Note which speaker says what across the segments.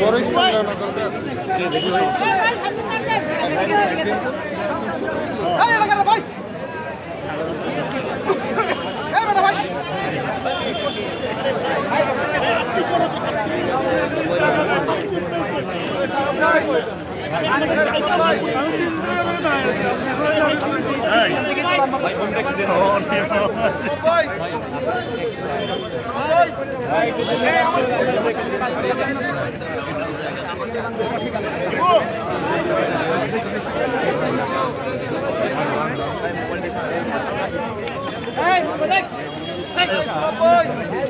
Speaker 1: বড় স্টল আনা দরকার আছে
Speaker 2: Hey, hey, hey, hey,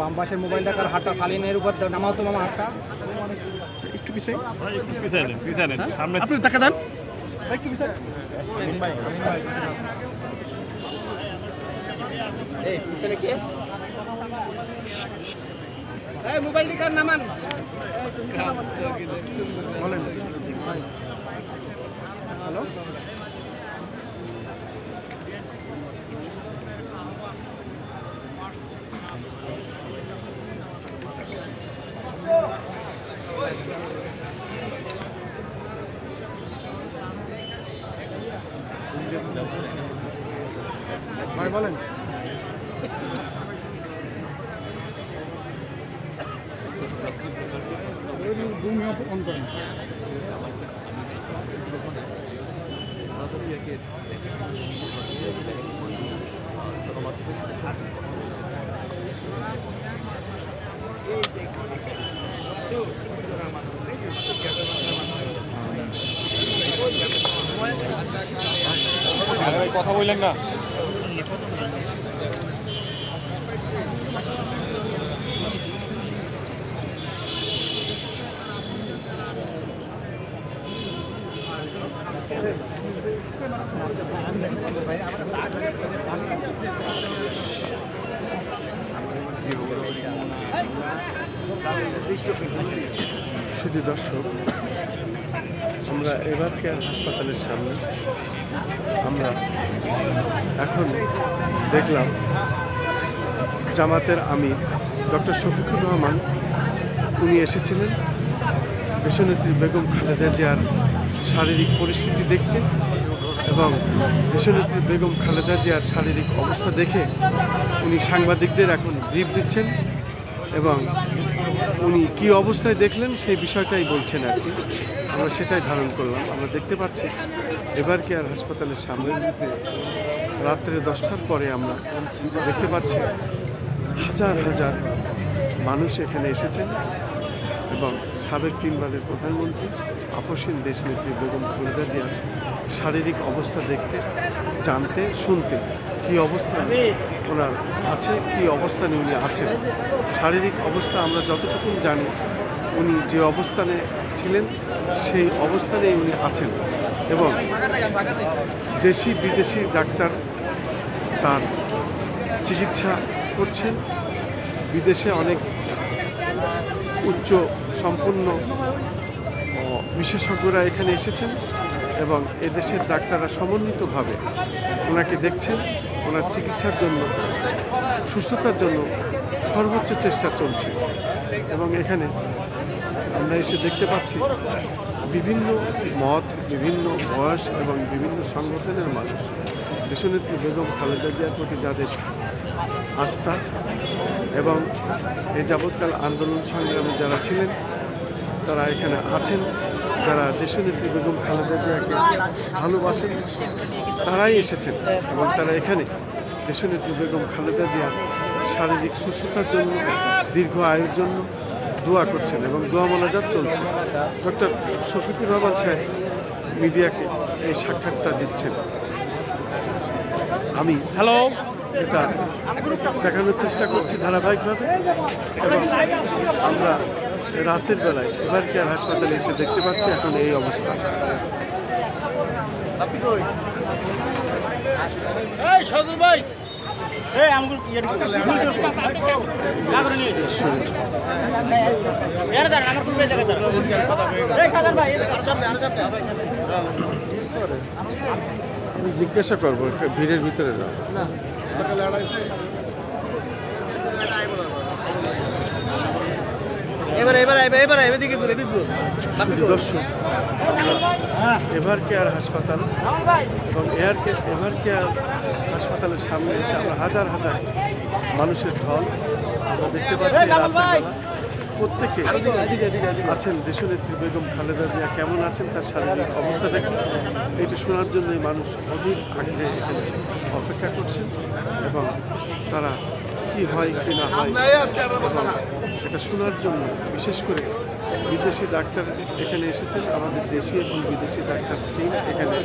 Speaker 2: বাম পাশের মোবাইলটা কার হাতটা সালিনের উপর নামাও তো মামা হাতটা। একটু পিছিয়ে
Speaker 3: পিছালেন পিছালেন সামনে
Speaker 2: আপনি টাকা দেন। একটু পিছিয়ে এই পিছনে কে? এই মোবাইলটি কার নামান? বলেন হ্যালো ভাই বলেন। অন করেন
Speaker 3: কথা বললেন না।
Speaker 1: শুধু দর্শক আমরা এবার কেয়ার হাসপাতালের সামনে? আমরা এখন দেখলাম জামাতের আমির ডক্টর শফিকুর রহমান, উনি এসেছিলেন। দেশনেত্রী বেগম খালেদা জিয়ার শারীরিক পরিস্থিতি দেখতে এবং দেশনেত্রী বেগম খালেদা জিয়ার শারীরিক অবস্থা দেখে উনি সাংবাদিকদের এখন ব্রিফ দিচ্ছেন। এবং উনি কি অবস্থায় দেখলেন সেই বিষয়টাই বলছেন আর কি। আমরা সেটাই ধারণ করলাম। আমরা দেখতে পাচ্ছি। এবার কেয়ার হাসপাতালের সামনে রাত্রে দশটার পরে আমরা দেখতে পাচ্ছি হাজার হাজার মানুষ এখানে এসেছেন এবং সাবেক তিনবারের প্রধানমন্ত্রী, আপসীন দেশনেত্রী বেগম খালেদা জিয়ার শারীরিক অবস্থা দেখতে, জানতে, শুনতে কী অবস্থানে ওনার আছে? কী অবস্থানে উনি আছেন? শারীরিক অবস্থা আমরা যতটুকু জানি, উনি যে অবস্থানে ছিলেন, সেই অবস্থানেই উনি আছেন। এবং দেশি বিদেশি ডাক্তার তার চিকিৎসা করছেন। বিদেশে অনেক উচ্চ সম্পন্ন বিশেষজ্ঞরা এখানে এসেছেন এবং এদেশের ডাক্তাররা সমন্বিতভাবে ওনাকে দেখছেন। ওনার চিকিৎসার জন্য, সুস্থতার জন্য সর্বোচ্চ চেষ্টা চলছে। এবং এখানে আমরা এসে দেখতে পাচ্ছি বিভিন্ন মত, বিভিন্ন বয়স এবং বিভিন্ন সংগঠনের মানুষ। দেশনেত্রী বেগম খালেদা জিয়ার প্রতি যাদের আস্থা এবং এই যাবৎকাল আন্দোলন সংগ্রামে যারা ছিলেন, তারা এখানে আছেন। যারা দেশনেত্রী বেগম খালেদা জিয়াকে ভালোবাসেন তারাই এসেছেন এবং তারা এখানে দেশনেত্রী বেগম খালেদা জিয়ার শারীরিক সুস্থতার জন্য দীর্ঘ আয়ুর জন্য দোয়া করছেন এবং দোয়া মোনাজাত চলছে। ডক্টর শফিকুর রহমান সাহেব মিডিয়াকে এই সাক্ষাৎটা দিচ্ছেন। আমি
Speaker 3: হ্যালো।
Speaker 1: এটা দেখানোর চেষ্টা করছি ধারাবাহিকভাবে এবং আমরা রাতের বেলায় এবার কেয়ার হাসপাতালে এসে দেখতে পাচ্ছি? এখন এই অবস্থা।
Speaker 2: ভাই। আর আর
Speaker 1: আমি জিজ্ঞাসা করব ভিড়ের ভিতরে যাও।
Speaker 2: এবার এদিকে ঘুরে
Speaker 1: শুধু দর্শক এভার কেয়ার হাসপাতাল এবং এয়ার এভার কেয়ার হাসপাতালের সামনে এসে আমরা হাজার হাজার মানুষের ঢল আমরা দেখতে পাচ্ছি প্রত্যেকে আছেন দেশনেত্রী বেগম খালেদা জিয়া কেমন আছেন তার শারীরিক অবস্থা দেখুন। এটি শোনার জন্যই মানুষ অধীর আগ্রহে এখানে অপেক্ষা করছেন এবং তারা কি হয় কি না হয় এটা শোনার জন্য, বিশেষ করে বিদেশি ডাক্তার এখানে এসেছেন, আমাদের দেশি এবং বিদেশি ডাক্তার টিম এখানে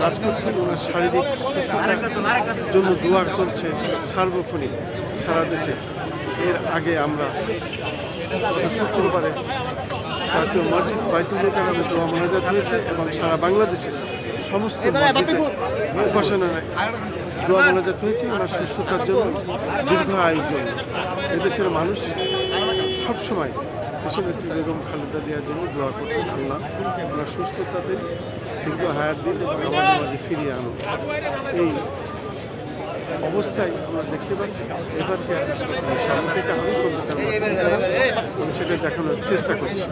Speaker 1: কাজ করছেন, ওনার শারীরিক সুস্থতার জন্য দোয়া চলছে সার্বক্ষণিক সারা দেশে। এর আগে আমরা শুক্রবারে জাতীয় মসজিদ বাইতুল মোকারমে দোয়া মোনাজাত হয়েছে এবং সারা বাংলাদেশে সমস্ত উপাসনায় দোয়া মোনাজাত হয়েছে ওনার সুস্থতার জন্য দীর্ঘ আয়ুর জন্য। এদেশের মানুষ সবসময় দেশনেত্রী বেগম খালেদা দেওয়ার জন্য দোয়া করছেন আল্লাহ ওনার সুস্থতাতে দীর্ঘ হায়াত দিন এবং আমাদের মাঝে ফিরিয়ে আনুন এই অবস্থায় আমরা দেখতে পাচ্ছি এবার কে হাসপাতালের সামনে থেকে আমি কলকাতার আমি সেটা দেখানোর চেষ্টা করছি।